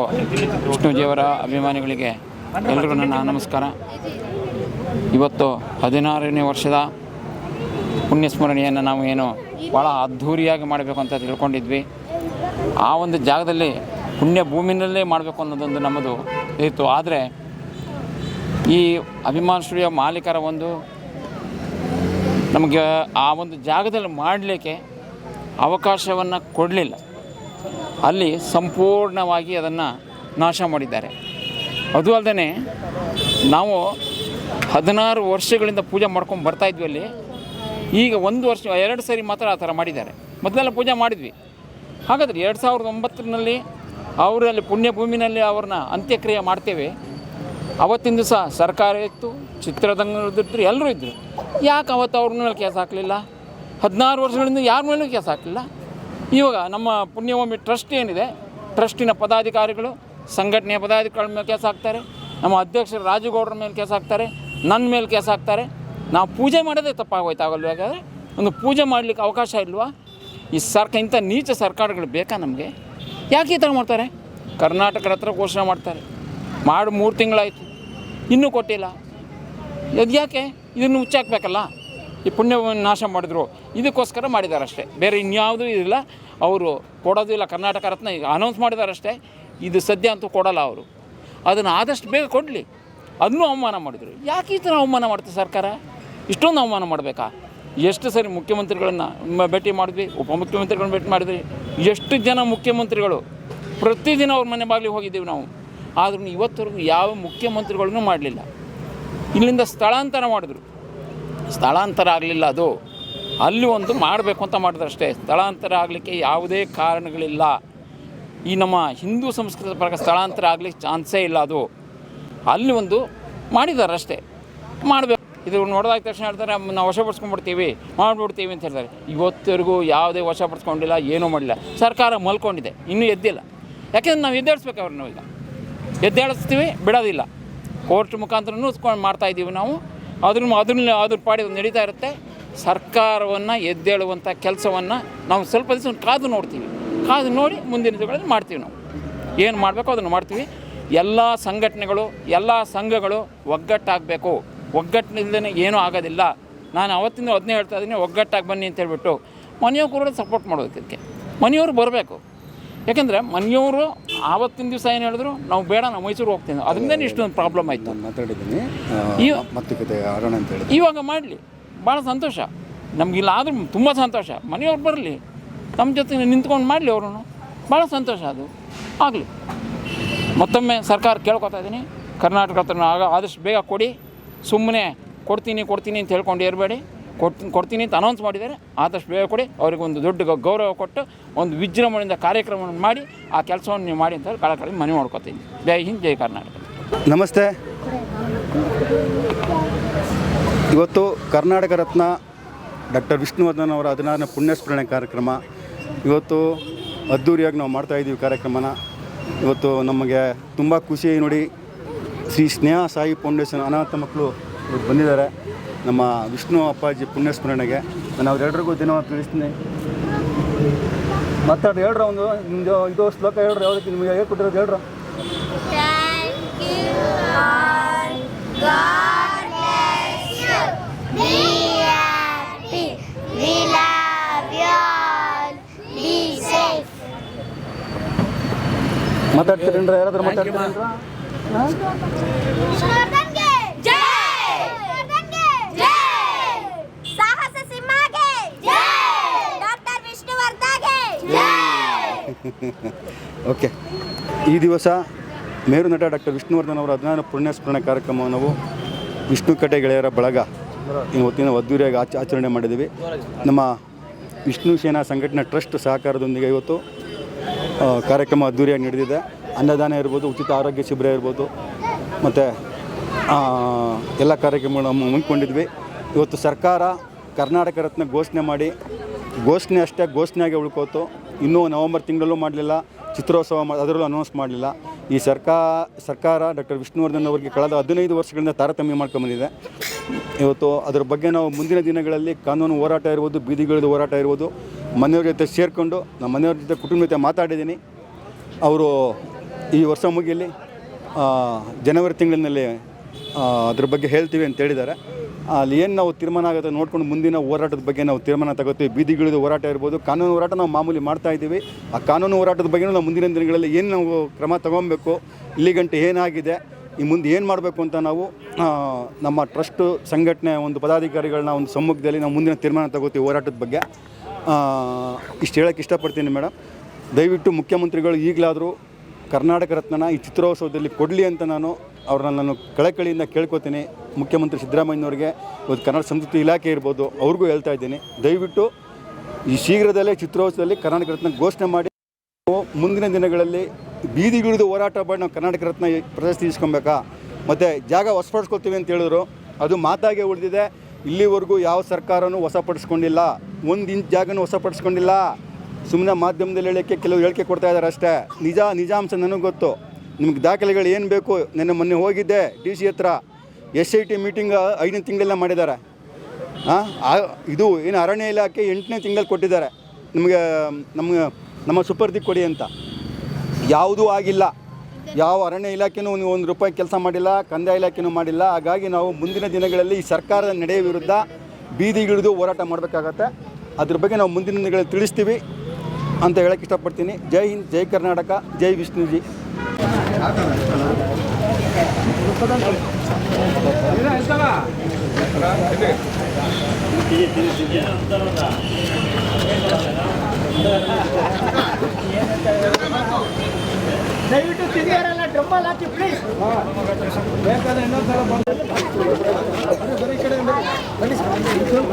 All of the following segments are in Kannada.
ವಿಷ್ಣುಜಿಯವರ ಅಭಿಮಾನಿಗಳಿಗೆ ಎಲ್ಲರೂ ನನ್ನ ನಮಸ್ಕಾರ. ಇವತ್ತು ಹದಿನಾರನೇ ವರ್ಷದ ಪುಣ್ಯಸ್ಮರಣೆಯನ್ನು ನಾವು ಏನು ಭಾಳ ಅದ್ಧೂರಿಯಾಗಿ ಮಾಡಬೇಕು ಅಂತ ತಿಳ್ಕೊಂಡಿದ್ವಿ. ಆ ಒಂದು ಜಾಗದಲ್ಲಿ ಪುಣ್ಯ ಭೂಮಿನಲ್ಲೇ ಮಾಡಬೇಕು ಅನ್ನೋದೊಂದು ನಮ್ಮದು ಇತ್ತು. ಆದರೆ ಈ ಅಭಿಮಾನ ಸ್ಟುಡಿಯೋ ಮಾಲೀಕರ ಒಂದು ನಮಗೆ ಆ ಒಂದು ಜಾಗದಲ್ಲಿ ಮಾಡಲಿಕ್ಕೆ ಅವಕಾಶವನ್ನು ಕೊಡಲಿಲ್ಲ. ಅಲ್ಲಿ ಸಂಪೂರ್ಣವಾಗಿ ಅದನ್ನು ನಾಶ ಮಾಡಿದ್ದಾರೆ. ಅದು ಅಲ್ಲದೆ ನಾವು ಹದಿನಾರು ವರ್ಷಗಳಿಂದ ಪೂಜೆ ಮಾಡ್ಕೊಂಡು ಬರ್ತಾ ಇದ್ವಿ ಅಲ್ಲಿ. ಈಗ ಒಂದು ವರ್ಷ, ಎರಡು ಸರಿ ಮಾತ್ರ ಆ ಥರ ಮಾಡಿದ್ದಾರೆ. ಮೊದಲೆಲ್ಲ ಪೂಜೆ ಮಾಡಿದ್ವಿ. ಹಾಗಾದರೆ ಎರಡು ಸಾವಿರದ ಒಂಬತ್ತರಲ್ಲಿ ಅವರಲ್ಲಿ ಪುಣ್ಯಭೂಮಿನಲ್ಲಿ ಅವ್ರನ್ನ ಅಂತ್ಯಕ್ರಿಯೆ ಮಾಡ್ತೇವೆ. ಅವತ್ತಿನ ದಿವಸ ಸರ್ಕಾರ ಇತ್ತು ಚಿತ್ರರಂಗದಿದ್ರು ಎಲ್ಲರೂ ಇದ್ದರು ಯಾಕೆ ಅವತ್ತು ಅವ್ರ ಮೇಲೆ ಕೇಸ್ ಹಾಕಲಿಲ್ಲ? ಹದಿನಾರು ವರ್ಷಗಳಿಂದ ಯಾರ ಮೇಲೂ ಕೆಲಸ ಹಾಕಲಿಲ್ಲ? ಇವಾಗ ನಮ್ಮ ಪುಣ್ಯಭೂಮಿ ಟ್ರಸ್ಟ್ ಏನಿದೆ, ಟ್ರಸ್ಟಿನ ಪದಾಧಿಕಾರಿಗಳು, ಸಂಘಟನೆಯ ಪದಾಧಿಕಾರಿಗಳ ಮೇಲೆ ಕೇಸ್ ಹಾಕ್ತಾರೆ, ನಮ್ಮ ಅಧ್ಯಕ್ಷರು ರಾಜುಗೌಡರ ಮೇಲೆ ಕೇಸ್ ಹಾಕ್ತಾರೆ, ನನ್ನ ಮೇಲೆ ಕೇಸ್ ಹಾಕ್ತಾರೆ. ನಾವು ಪೂಜೆ ಮಾಡೋದೇ ತಪ್ಪಾಗೋಯ್ತು ಆಗಲ್ವ ಹಾಗಾದರೆ ಒಂದು ಪೂಜೆ ಮಾಡಲಿಕ್ಕೆ ಅವಕಾಶ ಇಲ್ವಾ? ಈ ಸರ್ಕ, ಇಂಥ ನೀಚ ಸರ್ಕಾರಗಳು ಬೇಕಾ ನಮಗೆ? ಯಾಕೆ ಈ ಥರ ಮಾಡ್ತಾರೆ? ಕರ್ನಾಟಕದ ಹತ್ರ ಘೋಷಣೆ ಮಾಡ್ತಾರೆ. ಮಾಡಿ ಮೂರು ತಿಂಗಳಾಯಿತು, ಇನ್ನೂ ಕೊಟ್ಟಿಲ್ಲ. ಅದು ಯಾಕೆ? ಇದನ್ನು ಹುಚ್ಚಾಕ್ಬೇಕಲ್ಲ? ಈ ಪುಣ್ಯವನ್ನು ನಾಶ ಮಾಡಿದ್ರು. ಇದಕ್ಕೋಸ್ಕರ ಮಾಡಿದ್ದಾರೆ ಅಷ್ಟೇ ಬೇರೆ ಇನ್ಯಾವುದೂ ಇಲ್ಲ. ಅವರು ಕೊಡೋದಿಲ್ಲ ಕರ್ನಾಟಕ ರತ್ನ ಈಗ ಅನೌನ್ಸ್ ಮಾಡಿದ್ದಾರೆ ಅಷ್ಟೇ ಇದು ಸದ್ಯ ಅಂತೂ ಕೊಡಲ್ಲ ಅವರು. ಅದನ್ನು ಆದಷ್ಟು ಬೇಗ ಕೊಡಲಿ. ಅದನ್ನೂ ಅವಮಾನ ಮಾಡಿದರು. ಯಾಕೆ ಈ ಥರ ಅವಮಾನ ಮಾಡ್ತಾರೆ ಸರ್ಕಾರ? ಇಷ್ಟೊಂದು ಅವಮಾನ ಮಾಡಬೇಕಾ? ಎಷ್ಟು ಸರಿ ಮುಖ್ಯಮಂತ್ರಿಗಳನ್ನು ಭೇಟಿ ಮಾಡಿದ್ವಿ, ಉಪಮುಖ್ಯಮಂತ್ರಿಗಳನ್ನ ಭೇಟಿ ಮಾಡಿದ್ವಿ. ಎಷ್ಟು ಜನ ಮುಖ್ಯಮಂತ್ರಿಗಳು? ಪ್ರತಿದಿನ ಅವ್ರ ಮನೆ ಬಾಗಿಲಿಗೆ ಹೋಗಿದ್ದೀವಿ ನಾವು. ಆದ್ರೂ ಇವತ್ತವರೆಗೂ ಯಾವ ಮುಖ್ಯಮಂತ್ರಿಗಳನ್ನೂ ಮಾಡಲಿಲ್ಲ. ಇಲ್ಲಿಂದ ಸ್ಥಳಾಂತರ ಮಾಡಿದ್ರು. ಸ್ಥಳಾಂತರ ಆಗಲಿಲ್ಲ ಅದು. ಅಲ್ಲಿ ಒಂದು ಮಾಡಬೇಕು ಅಂತ ಮಾಡಿದ್ರಷ್ಟೇ. ಸ್ಥಳಾಂತರ ಆಗಲಿಕ್ಕೆ ಯಾವುದೇ ಕಾರಣಗಳಿಲ್ಲ. ಈ ನಮ್ಮ ಹಿಂದೂ ಸಂಸ್ಕೃತಿ ಪ್ರಕಾರ ಸ್ಥಳಾಂತರ ಆಗಲಿಕ್ಕೆ ಚಾನ್ಸೇ ಇಲ್ಲ ಅದು. ಅಲ್ಲಿ ಒಂದು ಮಾಡಿದ್ದಾರೆ ಅಷ್ಟೇ ಮಾಡಬೇಕು. ಇದು ನೋಡಿದಾಗ ತಕ್ಷಣ ಹೇಳ್ತಾರೆ, ನಾವು ವಶಪಡಿಸ್ಕೊಂಡ್ಬಿಡ್ತೀವಿ ಮಾಡಿಬಿಡ್ತೀವಿ ಅಂತ ಹೇಳ್ತಾರೆ. ಇವತ್ತವರೆಗೂ ಯಾವುದೇ ವಶಪಡಿಸ್ಕೊಂಡಿಲ್ಲ ಏನೂ ಮಾಡಿಲ್ಲ. ಸರ್ಕಾರ ಮಲ್ಕೊಂಡಿದೆ, ಇನ್ನೂ ಎದ್ದಿಲ್ಲ. ಯಾಕೆಂದ್ರೆ ನಾವು ಎದ್ದೇಳಿಸ್ಬೇಕು ಅವ್ರನ್ನ ಈಗ. ಎದ್ದೇಳಿಸ್ತೀವಿ, ಬಿಡೋದಿಲ್ಲ. ಕೋರ್ಟ್ ಮುಖಾಂತರನೂ ಮಾಡ್ತಾಯಿದ್ದೀವಿ ನಾವು. ಅದ್ರ ಅದನ್ನ ಅದ್ರ ಪಾಡಿ ನಡೀತಾ ಇರುತ್ತೆ. ಸರ್ಕಾರವನ್ನು ಎದ್ದೇಳುವಂಥ ಕೆಲಸವನ್ನು ನಾವು ಸ್ವಲ್ಪ ದಿವಸ ಕಾದು ನೋಡ್ತೀವಿ. ಕಾದು ನೋಡಿ ಮುಂದಿನ ದಿನಗಳಲ್ಲಿ ಮಾಡ್ತೀವಿ ನಾವು. ಏನು ಮಾಡಬೇಕು ಅದನ್ನು ಮಾಡ್ತೀವಿ. ಎಲ್ಲ ಸಂಘಟನೆಗಳು, ಎಲ್ಲ ಸಂಘಗಳು ಒಗ್ಗಟ್ಟಾಗಬೇಕು. ಒಗ್ಗಟ್ಟಿನಿಂದ ಏನೂ ಆಗೋದಿಲ್ಲ. ನಾನು ಅವತ್ತಿಂದ ಅದನ್ನೇ ಹೇಳ್ತಾ ಇದ್ದೀನಿ, ಒಗ್ಗಟ್ಟಾಗಿ ಬನ್ನಿ ಅಂತ ಹೇಳ್ಬಿಟ್ಟು ಮನೆಯವ್ರು ಕೂಡ ಸಪೋರ್ಟ್ ಮಾಡೋದಕ್ಕೆ ಮನೆಯವರು ಬರಬೇಕು. ಯಾಕೆಂದರೆ ಮನೆಯವರು ಆವತ್ತಿನ ದಿವಸ ಏನು ಹೇಳಿದ್ರು ನಾವು ಬೇಡ ನಾವು ಮೈಸೂರು ಹೋಗ್ತೀನಿ. ಅದರಿಂದ ಇಷ್ಟೊಂದು ಪ್ರಾಬ್ಲಮ್ ಆಯಿತು. ನಾನು ಮಾತಾಡಿದ್ದೀನಿ ಈ- ಆಡೋಣ ಅಂತ ಹೇಳಿ ಇವಾಗ ಮಾಡಲಿ ಭಾಳ ಸಂತೋಷ. ನಮಗಿಲ್ಲ ಆದರೂ ತುಂಬ ಸಂತೋಷ. ಮನೆಯವ್ರು ಬರಲಿ ನಮ್ಮ ಜೊತೆ ನಿಂತ್ಕೊಂಡು ಮಾಡಲಿ ಅವರು ಭಾಳ ಸಂತೋಷ ಅದು. ಆಗಲಿ. ಮತ್ತೊಮ್ಮೆ ಸರ್ಕಾರ ಕೇಳ್ಕೊತಾ ಇದ್ದೀನಿ ಕರ್ನಾಟಕ ಆಗ ಆದಷ್ಟು ಬೇಗ ಕೊಡಿ. ಸುಮ್ಮನೆ ಕೊಡ್ತೀನಿ ಕೊಡ್ತೀನಿ ಅಂತ ಹೇಳ್ಕೊಂಡು ಇರಬೇಡಿ ಕೊಡ್ತೀನಿ ಕೊಡ್ತೀನಿ ಅಂತ ಅನೌನ್ಸ್ ಮಾಡಿದ್ದಾರೆ. ಆದಷ್ಟು ಬೇಗ ಕೊಡಿ. ಅವ್ರಿಗೆ ಒಂದು ದೊಡ್ಡ ಗೌರವ ಕೊಟ್ಟು ಒಂದು ವಿಜೃಂಭಣೆಯಿಂದ ಕಾರ್ಯಕ್ರಮವನ್ನು ಮಾಡಿ, ಆ ಕೆಲಸವನ್ನು ನೀವು ಮಾಡಿ ಅಂತ ಕಳಕಳಿ ಮನವಿ ಮಾಡ್ಕೊತೀನಿ ಜೈ ಹಿಂದ್, ಜೈ ಕರ್ನಾಟಕ. ನಮಸ್ತೆ. ಇವತ್ತು ಕರ್ನಾಟಕ ರತ್ನ ಡಾಕ್ಟರ್ ವಿಷ್ಣುವರ್ಧನ್ ಅವರ ಹದಿನಾರನೇ ಪುಣ್ಯಸ್ಮರಣೆ ಕಾರ್ಯಕ್ರಮ. ಇವತ್ತು ಅದ್ಧೂರಿಯಾಗಿ ನಾವು ಮಾಡ್ತಾ ಇದ್ದೀವಿ ಕಾರ್ಯಕ್ರಮನ. ಇವತ್ತು ನಮಗೆ ತುಂಬ ಖುಷಿ ನೋಡಿ ಶ್ರೀ ಸ್ನೇಹ ಸಾಯಿ ಫೌಂಡೇಶನ್ ಅನಾಥ ಮಕ್ಕಳು ಬಂದಿದ್ದಾರೆ. ನಮ್ಮ ವಿಷ್ಣು ಅಪ್ಪಾಜಿ ಪುಣ್ಯಸ್ಮರಣೆಗೆ ನಾನು ಅವರೆಲ್ಲರಿಗೂ ದಿನ ತಿಳಿಸ್ತೀನಿ ಮಾತಾಡಿ ಹೇಳ್ರ ಒಂದು ನಿಮ್ಮದು ಇದು ಶ್ಲೋಕ ಹೇಳ್ರಿ ಯಾವುದಕ್ಕೆ ನಿಮಗೆ ಹೇಳ್ಕೊಟ್ಟಿರೋದು ಹೇಳ್ರ. ಮಾತಾಡ್ತೀರೇನ್ರ? ಯಾರಾದ್ರೂ all. ಓಕೆ ಈ ದಿವಸ ಮೇರು ನಟ ಡಾಕ್ಟರ್ ವಿಷ್ಣುವರ್ಧನ್ ಅವರ ಹದಿನಾರು ಪುಣ್ಯಸ್ಮರಣೆ ಕಾರ್ಯಕ್ರಮವನ್ನು ನಾವು ವಿಷ್ಣು ಕಟ್ಟೆ ಗೆಳೆಯರ ಬಳಗ ಇವತ್ತಿನ ಅದ್ದೂರಿಯಾಗಿ ಆಚ, ಆಚರಣೆ ಮಾಡಿದ್ದೀವಿ. ನಮ್ಮ ವಿಷ್ಣು ಸೇನಾ ಸಂಘಟನೆ ಟ್ರಸ್ಟ್ ಸಹಕಾರದೊಂದಿಗೆ ಇವತ್ತು ಕಾರ್ಯಕ್ರಮ ಅದ್ದೂರಿಯಾಗಿ ನಡೆದಿದೆ. ಅನ್ನದಾನ ಇರ್ಬೋದು, ಉಚಿತ ಆರೋಗ್ಯ ಶಿಬಿರ ಇರ್ಬೋದು, ಮತ್ತು ಎಲ್ಲ ಕಾರ್ಯಕ್ರಮಗಳನ್ನು ಹಮ್ಮಿಕೊಂಡಿದ್ವಿ. ಇವತ್ತು ಸರ್ಕಾರ ಕರ್ನಾಟಕ ರತ್ನ ಘೋಷಣೆ ಮಾಡಿ, ಘೋಷಣೆ ಅಷ್ಟೇ, ಘೋಷಣೆಯಾಗಿ ಉಳ್ಕೋತು. ಇನ್ನೂ ನವೆಂಬರ್ ತಿಂಗಳಲ್ಲೂ ಮಾಡಲಿಲ್ಲ, ಚಿತ್ರೋತ್ಸವ ಅದರಲ್ಲೂ ಅನೌನ್ಸ್ ಮಾಡಲಿಲ್ಲ. ಈ ಸರ್ಕಾರ ಸರ್ಕಾರ ಡಾಕ್ಟರ್ ವಿಷ್ಣುವರ್ಧನ್ ಅವರಿಗೆ ಕಳೆದ ಹದಿನೈದು ವರ್ಷಗಳಿಂದ ತಾರತಮ್ಯ ಮಾಡ್ಕೊಂಬಂದಿದೆ ಇವತ್ತು ಅದರ ಬಗ್ಗೆ ನಾವು ಮುಂದಿನ ದಿನಗಳಲ್ಲಿ ಕಾನೂನು ಹೋರಾಟ ಇರ್ಬೋದು ಬೀದಿಗಳ ಹೋರಾಟ ಇರ್ಬೋದು, ಮನೆಯವ್ರ ಜೊತೆ ಸೇರಿಕೊಂಡು, ನಮ್ಮ ಮನೆಯವ್ರ ಜೊತೆ ಕುಟುಂಬ ಜೊತೆ ಮಾತಾಡಿದ್ದೀನಿ. ಅವರು ಈ ವರ್ಷ ಮುಗಿಯಲ್ಲಿ ಜನವರಿ ತಿಂಗಳಿನಲ್ಲಿ ಅದ್ರ ಬಗ್ಗೆ ಹೇಳ್ತೀವಿ ಅಂತ ಹೇಳಿದ್ದಾರೆ. ಅಲ್ಲಿ ಏನು ನಾವು ತೀರ್ಮಾನ ಆಗುತ್ತೆ ನೋಡ್ಕೊಂಡು ಮುಂದಿನ ಹೋರಾಟದ ಬಗ್ಗೆ ನಾವು ತೀರ್ಮಾನ ತಗೋತೀವಿ. ಬೀದಿಗಿಳಿದು ಹೋರಾಟ ಇರ್ಬೋದು. ಕಾನೂನು ಹೋರಾಟ ನಾವು ಮಾಮೂಲಿ ಮಾಡ್ತಾ ಇದ್ದೀವಿ. ಆ ಕಾನೂನು ಹೋರಾಟದ ಬಗ್ಗೆ ನಾವು ಮುಂದಿನ ದಿನಗಳಲ್ಲಿ ಏನು ನಾವು ಕ್ರಮ ತಗೊಬೇಕು ಇಲ್ಲಿಗಂಟೆ ಏನಾಗಿದೆ, ಈ ಮುಂದೆ ಏನು ಮಾಡಬೇಕು ಅಂತ ನಾವು ನಮ್ಮ ಟ್ರಸ್ಟು ಸಂಘಟನೆ ಒಂದು ಪದಾಧಿಕಾರಿಗಳನ್ನ ಒಂದು ಸಮ್ಮುಖದಲ್ಲಿ ನಾವು ಮುಂದಿನ ತೀರ್ಮಾನ ತಗೋತೀವಿ ಹೋರಾಟದ ಬಗ್ಗೆ. ಇಷ್ಟು ಹೇಳೋಕ್ಕೆ ಇಷ್ಟಪಡ್ತೀನಿ ಮೇಡಮ್ ದಯವಿಟ್ಟು ಮುಖ್ಯಮಂತ್ರಿಗಳು ಈಗಲಾದರೂ ಕರ್ನಾಟಕ ರತ್ನನ ಈ ಚಿತ್ರೋತ್ಸವದಲ್ಲಿ ಕೊಡಲಿ ಅಂತ ನಾನು ಅವ್ರನ್ನ ನಾನು ಕಳಕಳಿಯಿಂದ ಕೇಳ್ಕೊತೀನಿ. ಮುಖ್ಯಮಂತ್ರಿ ಸಿದ್ದರಾಮಯ್ಯನವ್ರಿಗೆ ಇವತ್ತು ಕನ್ನಡ ಸಂಸ್ಕೃತಿ ಇಲಾಖೆ ಇರ್ಬೋದು, ಅವ್ರಿಗೂ ಹೇಳ್ತಾ ಇದ್ದೀನಿ. ದಯವಿಟ್ಟು ಈ ಶೀಘ್ರದಲ್ಲೇ ಚಿತ್ರೋತ್ಸವದಲ್ಲಿ ಕರ್ನಾಟಕ ರತ್ನ ಘೋಷಣೆ ಮಾಡಿ. ಮುಂದಿನ ದಿನಗಳಲ್ಲಿ ಬೀದಿಗಿಳಿದು ಹೋರಾಟ ಮಾಡಿ ನಾವು ಕರ್ನಾಟಕ ರತ್ನ ಪ್ರಶಸ್ತಿ ಇಸ್ಕೊಬೇಕಾ ಮತ್ತು ಜಾಗ ಹೊಸಪಡಿಸ್ಕೊಳ್ತೀವಿ ಅಂತ ಹೇಳಿದ್ರು. ಅದು ಮಾತಾಗೆ ಉಳಿದಿದೆ. ಇಲ್ಲಿವರೆಗೂ ಯಾವ ಸರ್ಕಾರನೂ ಹೊಸಪಡಿಸ್ಕೊಂಡಿಲ್ಲ. ಒಂದು ಇಂಚ್ ಜಾಗನೂ ಹೊಸಪಡಿಸ್ಕೊಂಡಿಲ್ಲ. ಸುಮ್ಮನೆ ಮಾಧ್ಯಮದಲ್ಲಿ ಹೇಳೋಕ್ಕೆ ಕೆಲವು ಹೇಳಿಕೆ ಕೊಡ್ತಾ ಇದ್ದಾರೆ ಅಷ್ಟೇ. ನಿಜ, ನಿಜಾಂಶ ನನಗೆ ಗೊತ್ತು. ನಿಮ್ಗೆ ದಾಖಲೆಗಳು ಏನು ಬೇಕು? ನಿನ್ನೆ ಮೊನ್ನೆ ಹೋಗಿದ್ದೆ ಡಿ ಸಿ ಹತ್ರ. ಎಸ್ ಐ ಟಿ ಮೀಟಿಂಗ್ ಐದನೇ ತಿಂಗಳೆಲ್ಲ ಮಾಡಿದ್ದಾರೆ. ಹಾಂ ಇದು ಏನು ಅರಣ್ಯ ಇಲಾಖೆ ಎಂಟನೇ ತಿಂಗಳಲ್ಲಿ ಕೊಟ್ಟಿದ್ದಾರೆ. ನಿಮಗೆ, ನಮಗೆ, ನಮ್ಮ ಸುಪರ್ದಿ ಕೊಡಿ ಅಂತ. ಯಾವುದೂ ಆಗಿಲ್ಲ. ಯಾವ ಅರಣ್ಯ ಇಲಾಖೆನೂ ಒಂದು ರೂಪಾಯಿ ಕೆಲಸ ಮಾಡಿಲ್ಲ, ಕಂದಾಯ ಇಲಾಖೆನೂ ಮಾಡಿಲ್ಲ. ಹಾಗಾಗಿ ನಾವು ಮುಂದಿನ ದಿನಗಳಲ್ಲಿ ಈ ಸರ್ಕಾರದ ನಡೆಯ ವಿರುದ್ಧ ಬೀದಿಗಿಳಿದು ಹೋರಾಟ ಮಾಡಬೇಕಾಗತ್ತೆ. ಅದ್ರ ಬಗ್ಗೆ ನಾವು ಮುಂದಿನ ದಿನಗಳಲ್ಲಿ ತಿಳಿಸ್ತೀವಿ ಅಂತ ಹೇಳಕ್ಕೆ ಇಷ್ಟಪಡ್ತೀನಿ. ಜೈ ಹಿಂದ್, ಜೈ ಕರ್ನಾಟಕ, ಜೈ ವಿಷ್ಣುಜಿ. ದಯವಿಟ್ಟು ತಿರುಗಾರಲ್ಲ ಡ್ರಮ್ಮಲ್ಲಿ ಹಾಕಿ ಪ್ಲೀಸ್ ಬೇಕಾದ್ರೆ ಇನ್ನೊಂದ್ಸಲ ಬಂದು ಬರೀ ಕಡೆ ಸ್ವಲ್ಪ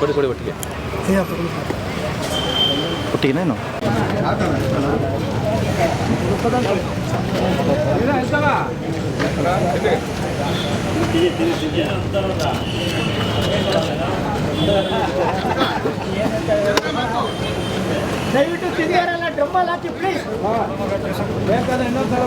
ಕೊಡಿ ಕೊಡಿ ಒಟ್ಟಿಗೆ ಒಟ್ಟಿಗೆನೇನು ದಯವಿಟ್ಟು ತಿಂದಿರಲ್ಲ ಡ್ರಮ್ಮಲ್ಲಿ ಹಾಕಿ ಪ್ಲೀಸ್ ಬೇಕಾದ್ರೆ ಇನ್ನೊಂದ್ಸಲ